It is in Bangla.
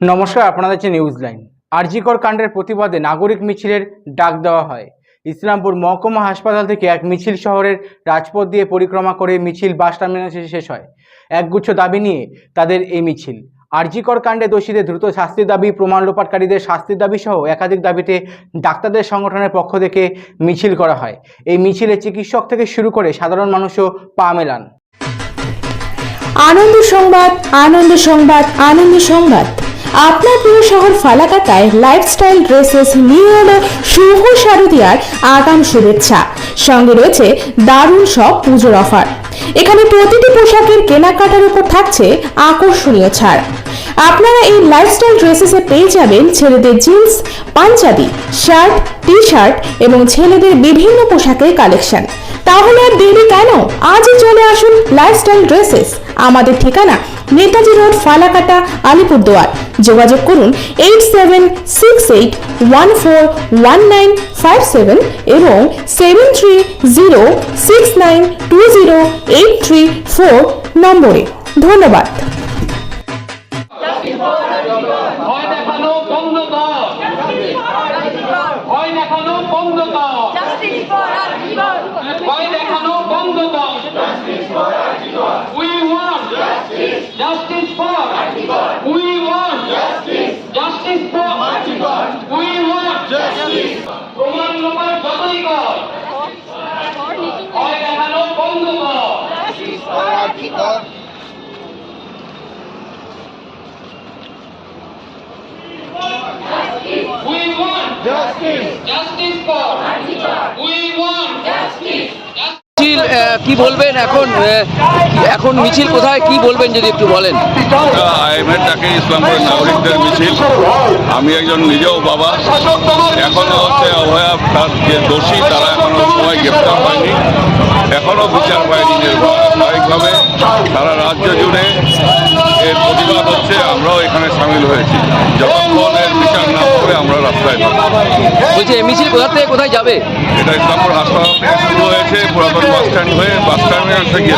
নমস্কার আপনাদের হচ্ছে নিউজ লাইন আরজিকর কাণ্ডের প্রতিবাদে নাগরিক মিছিলের ডাক দেওয়া হয়। ইসলামপুর মহকুমা হাসপাতাল থেকে এক মিছিল শহরের রাজপথ দিয়ে পরিক্রমা করে মিছিল বাস টার্মিনাসে শেষ হয়। একগুচ্ছ দাবি নিয়ে তাদের এই মিছিল। আরজিকর কাণ্ডে দোষীদের দ্রুত শাস্তির দাবি, প্রমাণ লোপাটকারীদের শাস্তির দাবি সহ একাধিক দাবিতে ডাক্তারদের সংগঠনের পক্ষ থেকে মিছিল করা হয়। এই মিছিলে চিকিৎসক থেকে শুরু করে সাধারণ মানুষও পা মেলান। আনন্দ সংবাদ আনন্দ সংবাদ আনন্দ সংবাদ। আপনার প্রিয় শহর ফালাকাটায় লাইফস্টাইল ড্রেসেস নিয়ে এলো শুভ শারদিয়ার আগাম শুভেচ্ছা। সঙ্গে রয়েছে দারুণ সব পুজোর অফার এখানে প্রতিটি পোশাকের কেনাকাটার উপর থাকছে আকর্ষণীয় ছাড়। আপনারা এই লাইফস্টাইল ড্রেসেসে পেয়ে যাবেন ছেলেদের jeans Punjabi shirt T shirt এবং ছেলেদের বিভিন্ন পোশাকের কালেকশন তাহলে আর দেরি কেন? আজই চলে আসুন লাইফস্টাইল ড্রেসেস আমাদের ঠিকানা নেতাজি রোড ফালাকাটা আলিপুরদুয়ার। যোগাযোগ করুন eight seven six eight one four one nine five seven এবং seven three zero six nine two zero eight three four নম্বরে। ধন্যবাদ। ভয় দেখানো বন্ধ কর? We want justice for we want justice for we want প্রমাণ লোপার যতই কর ভয় দেখানো বন্ধ কর We want justice. Justice কি বলবেন এখন? এখন মিছিল কোথায়? কি বলবেন যদি একটু বলেন? আইএমএর ডাকে ইসলামপুরের নাগরিকদের মিছিল। আমি একজন নিজেও বাবা। এখনও হচ্ছে অভয়া তার যে দোষী তারা এখনও সবাই গ্রেপ্তার হয়নি। এখনও বিচার পায়নি স্বাভাবিকভাবে সারা রাজ্য জুড়ে এর প্রতিবাদ হচ্ছে আমরাও এখানে সামিল হয়েছি। যতক্ষণ এর বিচার না হবে আমরা রাস্তায় থাকব বলছি মিছিল কোথা থেকে কোথায় যাবে? এটা ইসলামপুর হাসপাতাল পুরাতন বাস স্ট্যান্ড হয়ে বাস টার্মিনাল থেকে